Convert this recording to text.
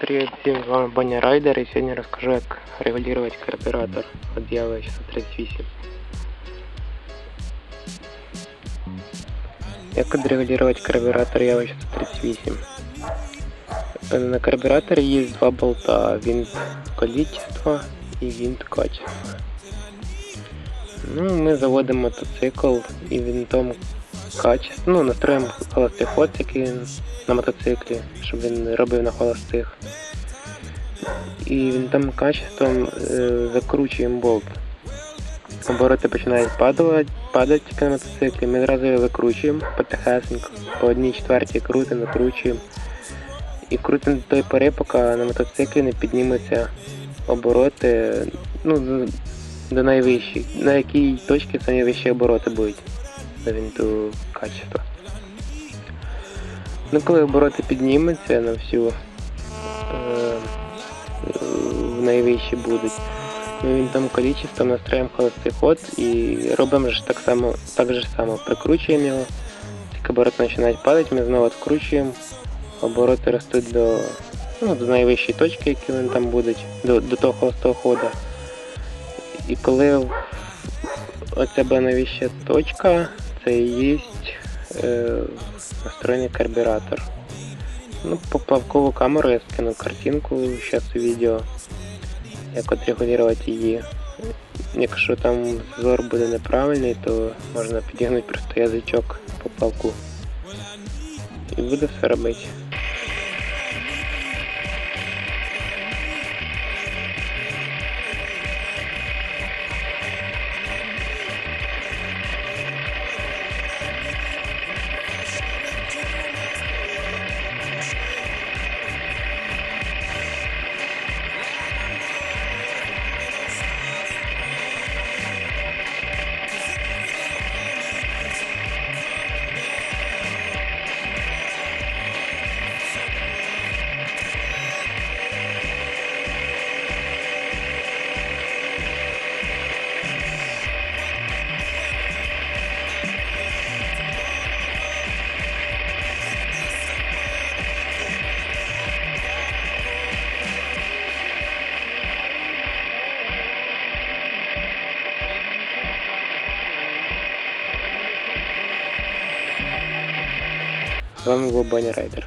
Привет, всем, с вами Баня Райдер и сегодня расскажу, как регулировать карбюратор от Ява 638. Як відрегулювати карбюратор Ява 638? Е, На карбюраторі є два болта, винт количества і винт качества. Ну, ми заводимо мотоцикл і винтом качество, ну, настроїмо холостий ход, на мотоциклі, щоб він робив на холостих. І він там качеством е, закручуємо болт. Обороти починають падати, падати тільки на мотоциклі. Ми одразу його викручуємо потихесенько, по одній четвертій крутимо, викручуємо. І крутимо до тої пори, поки на мотоциклі не піднімуться обороти ну, до, до найвищої. На якій точці це найвищі обороти будуть винту качества. Ну, коли обороти піднімуться на всю е, найвищі будуть. Ми він там количеством настроїмо холостий ход і робимо ж так само, так же само. Прикручуємо його, тільки обороти починають падати, ми знову відкручуємо, обороти ростуть до, ну, до найвищої точки, які вони там будуть, до, до того холостого ходу. І коли оця буде найвища точка, це і есть э, настроенный карбюратор. Ну, по плавкову камеру я скину картинку сейчас у відео, як отрегулировать її. Якщо там зор буде неправильний, то можна підігнути просто язичок по плавку. І буде все робити. Вами был Банни Райдер.